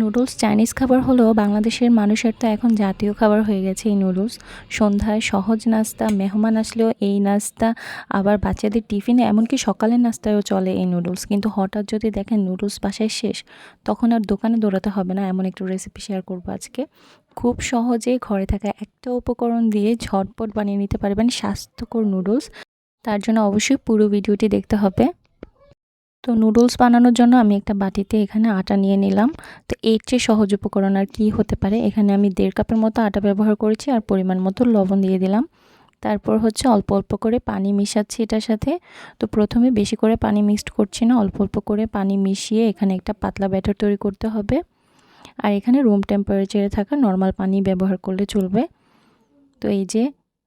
Noodles Chinese খাবার হলেও বাংলাদেশের মানুষের তো এখন জাতীয় খাবার হয়ে গেছে এই নুডলস। সন্ধ্যায় সহজ নাস্তা, মেহমান আসলেও এই নাস্তা, আবার বাচ্চাদের টিফিনে এমনকি সকালের নাস্তায়ও চলে এই নুডলস। কিন্তু হঠাৎ যদি দেখেন নুডলস বাসায় শেষ, তখন আর দোকানে দৌড়াতে হবে না, এমন একটু রেসিপি শেয়ার করব আজকে। খুব সহজে ঘরে থাকা একটা উপকরণ দিয়ে ঝটপট বানিয়ে নিতে পারবেন স্বাস্থ্যকর নুডলস। তার জন্য অবশ্যই পুরো ভিডিওটি দেখতে হবে। তো নুডলস বানানোর জন্য আমি একটা বাটিতে এখানে আটা নিয়ে নিলাম। তো এর চেয়ে সহজ উপকরণ আর কী হতে পারে? এখানে আমি দেড় কাপের মতো আটা ব্যবহার করেছি আর পরিমাণ মতো লবণ দিয়ে দিলাম। তারপর হচ্ছে অল্প অল্প করে পানি মিশাচ্ছি এটার সাথে। তো প্রথমে বেশি করে পানি মিক্সড করছি না, অল্প অল্প করে পানি মিশিয়ে এখানে একটা পাতলা ব্যাটার তৈরি করতে হবে। আর এখানে রুম টেম্পারেচারে থাকা নর্মাল পানি ব্যবহার করলে চলবে। তো এই যে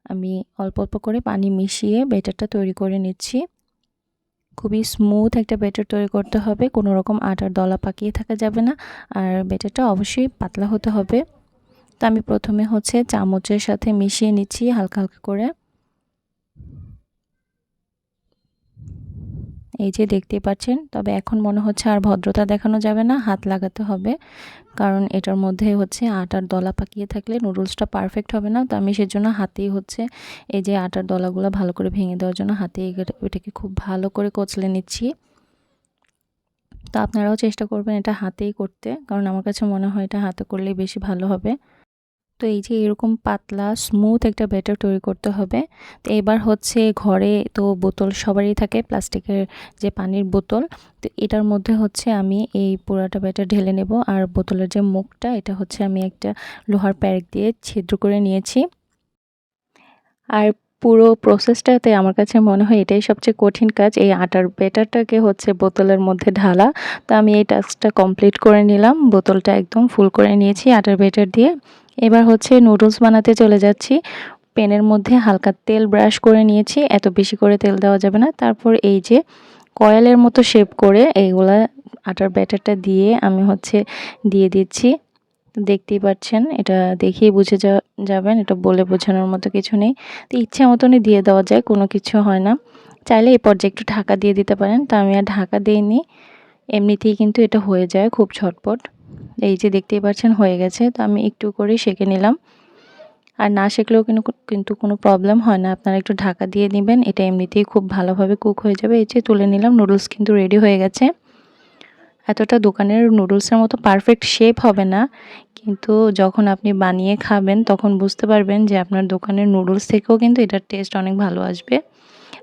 আমি অল্প অল্প করে পানি মিশিয়ে ব্যাটারটা তৈরি করে নিচ্ছি। খুবই স্মুথ একটা ব্যাটার তৈরি করতে হবে। কোনো রকম আটার দলা পাকিয়ে থাকা যাবে না। আর ব্যাটারটা অবশ্যই পাতলা হতে হবে। তো আমি প্রথমে হচ্ছে চামচের সাথে মিশিয়ে নিচ্ছি হালকা হালকা করে। এই যে দেখতেই পাচ্ছেন, তবে এখন মনে হচ্ছে আর ভদ্রতা দেখানো যাবে না, হাত লাগাতে হবে। কারণ এটার মধ্যে হচ্ছে আটার দলা পাকিয়ে থাকলে নুডলসটা পারফেক্ট হবে না, তো আমি সেজন্য হাতেই হচ্ছে এই যে আটার দলাগুলো ভালো করে ভেঙে দেওয়ার জন্য হাতে এটাকে খুব ভালো করে কচলে নিচ্ছি। তো আপনারাও চেষ্টা করবেন এটা হাতেই করতে, কারণ আমার কাছে মনে হয় এটা হাতে করলেই বেশি ভালো হবে। তো এই যে এরকম পাতলা স্মুথ একটা ব্যাটার তৈরি করতে হবে। তো এবার হচ্ছে ঘরে তো বোতল সবারই থাকে, প্লাস্টিকের যে পানির বোতল। তো এটার মধ্যে হচ্ছে আমি এই পুরাটা ব্যাটার ঢেলে নেব। আর বোতলের যে মুখটা, এটা হচ্ছে আমি একটা লোহার প্যারেক দিয়ে ছিদ্র করে নিয়েছি। আর পুরো প্রসেসটাতে আমার কাছে মনে হয় এটাই সবচেয়ে কঠিন কাজ। এই আটার ব্যাটারটাকে হচ্ছে বোতলের মধ্যে ঢালা। তো আমি এই টাস্কটা কমপ্লিট করে নিলাম। বোতলটা একদম ফুল করে নিয়েছি আটার ব্যাটার দিয়ে। এবার হচ্ছে নুডলস বানাতে চলে যাচ্ছি। প্যানের মধ্যে হালকা তেল ব্রাশ করে নিয়েছি। এত বেশি করে তেল দেওয়া যাবে না। তারপর এই যে কয়েলের মতো শেপ করে এইগুলা আটার ব্যাটারটা দিয়ে আমি হচ্ছে দিয়ে দিচ্ছি। দেখতেই পাচ্ছেন, এটা দেখেই বুঝে যাবেন, এটা বলে বোঝানোর মতো কিছু নেই। তো ইচ্ছা মতনই দিয়ে দেওয়া যায়, কোনো কিছু হয় না। চাইলে এই পর্যায়ে একটু ঢাকা দিয়ে দিতে পারেন, তো আমি আর ঢাকা দিইনি। এমনিতেই কিন্তু এটা হয়ে যায় খুব ঝটপট। এই যে দেখতেই পাচ্ছেন, হয়ে গেছে, তো আমি একটু করে সেঁকে নিলাম। আর না শেখলেও কিন্তু কিন্তু কোনো প্রবলেম হয় না, আপনারা একটু ঢাকা দিয়ে নেবেন এটা এমনিতেই খুব ভালোভাবে কুক হয়ে যাবে। এই যে তুলে নিলাম, নুডলস কিন্তু রেডি হয়ে গেছে। এতটা দোকানের নুডলসের মতো পারফেক্ট শেপ হবে না। কিন্তু যখন আপনি বানিয়ে খাবেন, তখন বুঝতে পারবেন যে আপনার দোকানের নুডলস থেকেও কিন্তু এটার টেস্ট অনেক ভালো আসবে।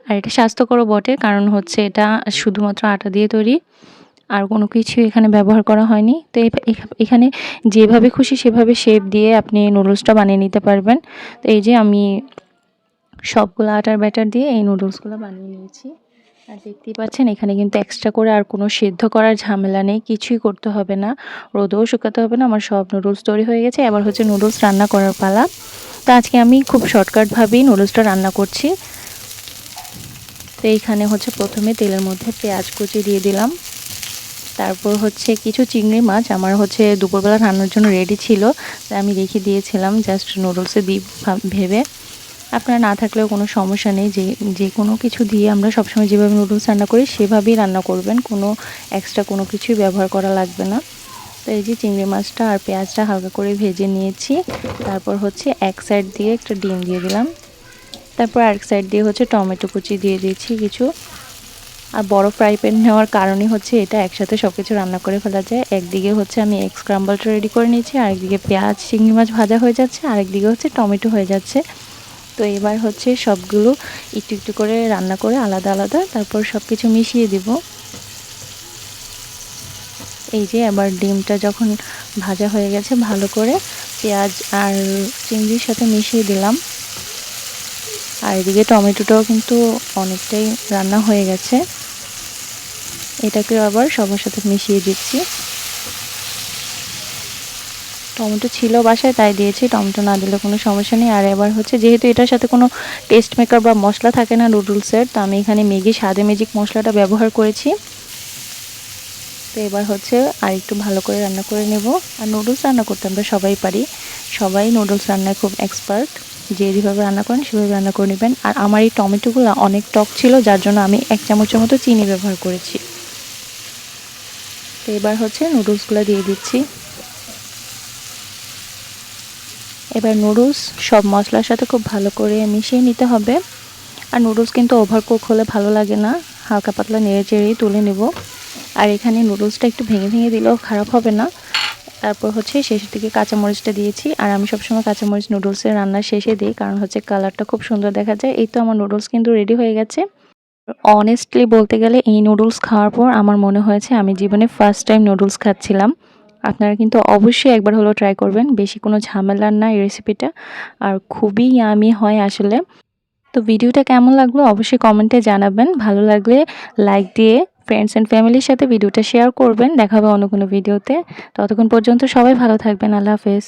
আর এটা স্বাস্থ্যকরও বটে, কারণ হচ্ছে এটা শুধুমাত্র আটা দিয়ে তৈরি, আর কোনো কিছু এখানে ব্যবহার করা হয়নি। তো এখানে যেভাবে খুশি সেভাবে শেপ দিয়ে আপনি নুডলসটা বানিয়ে নিতে পারবেন। তো এই যে আমি সবগুলো আটার ব্যাটার দিয়ে এই নুডলসগুলো বানিয়ে নিয়েছি। আর দেখতেই পাচ্ছেন, এখানে কিন্তু এক্সট্রা করে আর কোনো সেদ্ধ করার ঝামেলা নেই, কিছুই করতে হবে না। রোদেও শুকাতে হবে না, আমার সব নুডলস তৈরি হয়ে গেছে। এবার হচ্ছে নুডলস রান্না করার পালা। তো আজকে আমি খুব শর্টকাটভাবেই নুডলসটা রান্না করছি। তো এইখানে হচ্ছে প্রথমে তেলের মধ্যে পেঁয়াজ কুচি দিয়ে দিলাম। তারপর হচ্ছে কিছু চিংড়ি মাছ, আমার হচ্ছে দুপুরবেলা রান্নার জন্য রেডি ছিল। তাই আমি রেখে দিয়েছিলাম জাস্ট নুডলসে দিই ভেবে। আপনার না থাকলেও কোনো সমস্যা নেই। যে যে কোনো কিছু দিয়ে আমরা সবসময় যেভাবে নুডলস রান্না করি, সেভাবেই রান্না করবেন। কোনো এক্সট্রা কোনো কিছুই ব্যবহার করা লাগবে না। তো এই যে চিংড়ি মাছটা আর পেঁয়াজটা হালকা করে ভেজে নিয়েছি। তারপর হচ্ছে এক সাইড দিয়ে একটা ডিম দিয়ে দিলাম। তারপর আরেক সাইড দিয়ে হচ্ছে টমেটো কুচি দিয়ে দিয়েছি কিছু। আর বড় ফ্রাই প্যান নেওয়ার কারণই হচ্ছে এটা একসাথে সব কিছু রান্না করে ফেলা যায়। একদিকে হচ্ছে আমি এগ স্ক্রাম্বলটা রেডি করে নিয়েছি, আরেকদিকে পেঁয়াজ, চিংড়ি মাছ ভাজা হয়ে যাচ্ছে, আরেকদিকে হচ্ছে টমেটো হয়ে যাচ্ছে। তো এবার হচ্ছে সবগুলো একটু একটু করে রান্না করে আলাদা আলাদা তারপর সব কিছু মিশিয়ে দিব। এই যে আবার ডিমটা যখন ভাজা হয়ে গেছে ভালো করে পেঁয়াজ আর চিংড়ির সাথে মিশিয়ে দিলাম। আর এদিকে টমেটোটাও কিন্তু অনেকটাই রান্না হয়ে গেছে। এটাকে আবার সবার সাথে মিশিয়ে দিচ্ছি। টমেটো ছিল বাসায়, তাই দিয়েছি। টমেটো না দিলে কোনো সমস্যা নেই। আর এবার হচ্ছে, যেহেতু এটার সাথে কোনো টেস্ট মেকার বা মশলা থাকে না নুডলসের তো আমি এখানে ম্যাগি, স্বাদে ম্যাজিক মশলাটা ব্যবহার করেছি। তো এবার হচ্ছে, আর একটু ভালো করে রান্না করে নেব। আর নুডলস রান্না করতে আমরা সবাই পারি। সবাই নুডলস রান্নায় খুব এক্সপার্ট যে যেভাবে রান্না করেন, সেভাবে রান্না করে নেবেন। আর আমার এই টমেটোগুলো অনেক টক ছিল, যার জন্য আমি এক চামচের মতো চিনি ব্যবহার করেছি। তো এবার হচ্ছে নুডলসগুলো দিয়ে দিচ্ছি। এবার নুডলস সব মশলার সাথে খুব ভালো করে মিশিয়ে নিতে হবে। আর নুডলস কিন্তু ওভার কুক হলে ভালো লাগে না। হালকা পাতলা নেড়ে চেড়েই তুলে নেব। আর এখানে নুডলসটা একটু ভেঙে ভেঙে দিলেও খারাপ হবে না। তারপর হচ্ছে শেষের দিকে কাঁচামরিচটা দিয়েছি। আর আমি সবসময় কাঁচামরিচ নুডলসের রান্নার শেষে দিই, কারণ হচ্ছে কালারটা খুব সুন্দর দেখা যায়। এই তো আমার নুডলস কিন্তু রেডি হয়ে গেছে। অনেস্টলি বলতে গেলে এই নুডলস খাওয়ার পর আমার মনে হয়েছে আমি জীবনে ফার্স্ট টাইম নুডলস খাচ্ছিলাম। আপনারা কিন্তু অবশ্যই একবার হলো ট্রাই করবেন। বেশি কোনো ঝামেলার না এই রেসিপিটা আর খুবই ইয়ামি হয় আসলে। তো ভিডিওটা কেমন লাগল অবশ্যই কমেন্টে জানাবেন। ভালো লাগলে লাইক দিয়ে ফ্রেন্ডস অ্যান্ড ফ্যামিলির সাথে ভিডিওটা শেয়ার করবেন। দেখাবে অন্য কোনো ভিডিওতে ততক্ষণ পর্যন্ত সবাই ভালো থাকবেন। আল্লাহ হাফেজ।